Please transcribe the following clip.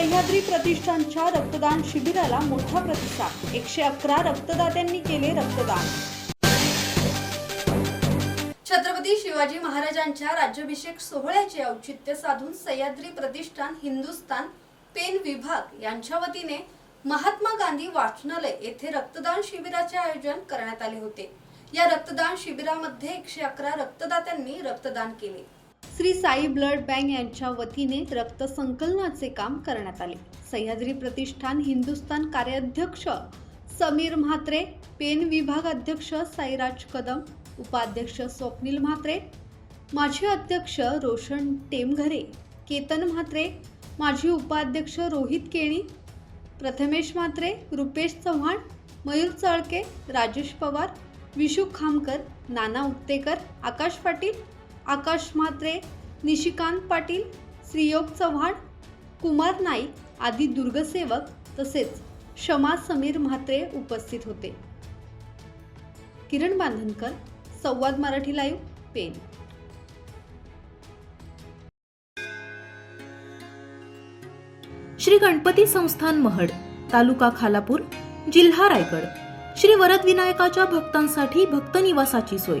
सह्याद्री प्रतिष्ठानच्या रक्तदान शिबिराला मोठा प्रतिसाद. एकशे अकरा रक्तदात्यांनी केले रक्तदान. छत्रपती शिवाजी महाराजांच्या राज्याभिषेक सोहळ्याचे औचित्य साधून सह्याद्री प्रतिष्ठान हिंदुस्थान पेन विभाग यांच्या वतीने महात्मा गांधी वाचनालय येथे रक्तदान शिबिराचे आयोजन करण्यात आले होते. या रक्तदान शिबिरामध्ये एकशे अकरा रक्तदात्यांनी रक्तदान केले. श्री साई ब्लड बँक यांच्या वतीने रक्त संकलनाचे काम करण्यात आले. सह्याद्री प्रतिष्ठान हिंदुस्थान कार्याध्यक्ष समीर म्हात्रे पेन विभाग अध्यक्ष साईराज कदम उपाध्यक्ष स्वप्नील म्हात्रे माजी अध्यक्ष रोशन टेमघरे केतन म्हात्रे माजी उपाध्यक्ष रोहित केणी प्रथमेश म्हात्रे रुपेश चव्हाण मयूर चळके राजेश पवार विशू खामकर नाना उत्तेकर आकाश पाटील आकाश म्हात्रे निशिकांत पाटील श्रीयोग चव्हाण कुमार नाईक आदी दुर्गसेवक तसेच क्षमा समीर म्हात्रे उपस्थित होते. किरण बांधनकर संवाद मराठी लाईव्ह पेन श्री गणपती संस्थान महड तालुका खालापूर जिल्हा रायगड. श्री वरद विनायकाच्या भक्तांसाठी भक्त निवासाची सोय.